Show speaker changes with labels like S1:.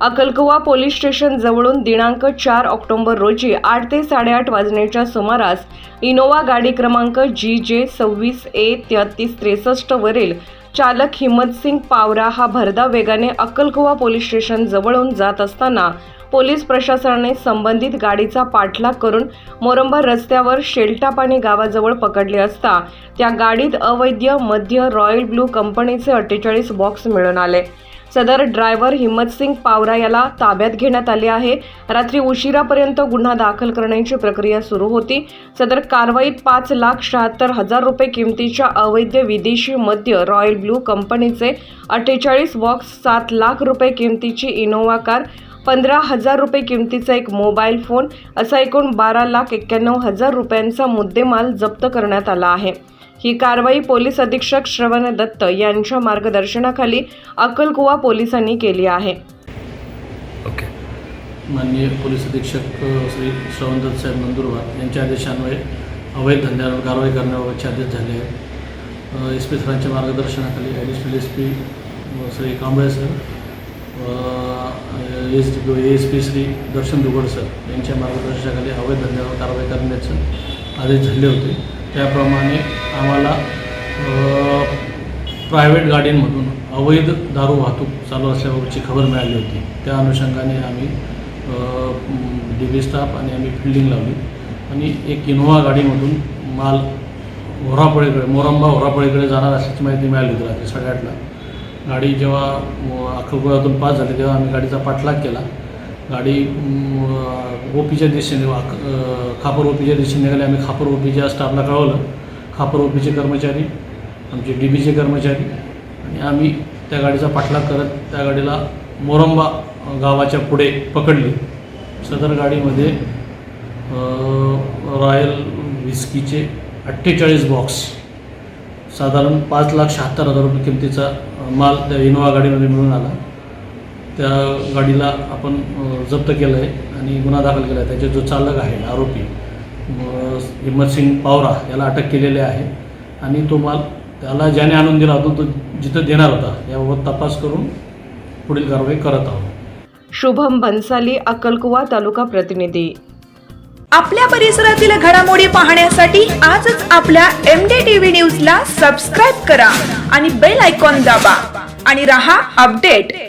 S1: अकलकुवा police station जवळून दिनांक चार ऑक्टोबर रोजी आठ ते साडेआठ वाजण्याच्या सुमारास इनोवा गाडी क्रमांक जी जे सव्वीस ए तेहतीस त्रेसष्ट वरील चालक हिम्मतसिंग पावरा हा भरधाव वेगाने अक्कलकुवा पोलीस स्टेशन जवळून जात असताना पोलीस प्रशासनाने संबंधित गाडीचा पाठलाग करून मोरंबा रस्त्यावर शेलटापाणी गावाजवळ पकडले असता त्या गाडीत अवैध मध्य रॉयल ब्लू कंपनीचे अठ्ठेचाळीस बॉक्स मिळून आले. सदर ड्रायव्हर हिम्मतसिंग पावरा याला ताब्यात घेण्यात आले आहे. रात्री उशिरापर्यंत गुन्हा दाखल करण्याची प्रक्रिया सुरू होती. सदर कारवाईत पाच लाख शहात्तर हजार रुपये किमतीच्या अवैध विदेशी मद्य रॉयल ब्लू कंपनीचे अठ्ठेचाळीस बॉक्स सात लाख रुपये किमतीची इनोवा कार पंधरा हजार रुपये किमतीचा एक मोबाईल फोन असा एकूण बारा लाख एक्क्याण्णव हजार रुपयांचा मुद्देमाल जप्त करण्यात आला आहे. ही कारवाई पोलीस अधीक्षक श्रवण दत्त यांच्या मार्गदर्शनाखाली अक्कलकुवा पोलिसांनी केली आहे.
S2: ओके.
S3: माननीय पोलीस अधीक्षक श्री श्रवणदत्त साहेब नंदुरबार यांच्या आदेशान्वये अवैध धंद्यावर कारवाई करण्याबाबतचे आदेश झाले आहेत. एस पी सरांच्या मार्गदर्शनाखाली additional S P Shri Kamble sir S D P S P Shri Darshan Dugad sir यांच्या मार्गदर्शनाखाली अवैध धंद्यावर कारवाई करण्याचे आदेश झाले होते. त्याप्रमाणे आम्हाला प्रायव्हेट गाड्यांमधून अवैध दारू वाहतूक चालू असल्याबाबतची खबर मिळाली होती. त्या अनुषंगाने आम्ही डी स्टाफ आणि आम्ही फिल्डिंग लावली. आणि एक इनोवा गाडीमधून माल होरापळीकडे मोरंबा होरापळीकडे जाणार असल्याची माहिती मिळाली होती रात्री साडेआठला. गाडी जेव्हा अ, पास झाली तेव्हा आम्ही गाडीचा पाठलाग केला. गाडी ओपीच्या दिशेने खापर ओपीच्या दिशेने निघाली. आम्ही खापर ओपीच्या स्टाफला कळवलं. खापर ओपीचे कर्मचारी आमचे डी बीचे कर्मचारी आणि आम्ही त्या गाडीचा पाठलाग करत त्या गाडीला मोरंबा गावाच्या पुढे पकडली. सदर गाडीमध्ये रॉयल विस्कीचे अठ्ठेचाळीस बॉक्स साधारण पाच लाख शहात्तर हजार रुपये किमतीचा माल त्या इनोवा गाडीमध्ये मिळून आला. त्या गाडीला आपण जप्त केलं आहे आणि गुन्हा दाखल केला आहे त्याचे जो चालक आहे आरोपी हिम्मतसिंग पावरा याला अटक केलेली आहे. आणि तो माल त्याला ज्याने आणून दिला होता तो जिथं देणार होता याबाबत तपास करून पुढील कारवाई करत आहोत.
S1: शुभम भन्साली अक्कलकुवा तालुका प्रतिनिधी.
S4: आपल्या परिसरातील घडामोडी पाहण्यासाठी आजच आपल्या एम डी टीव्ही न्यूजला सबस्क्राईब करा आणि बेल आयकॉन दाबा. आणि रहा अपडेट.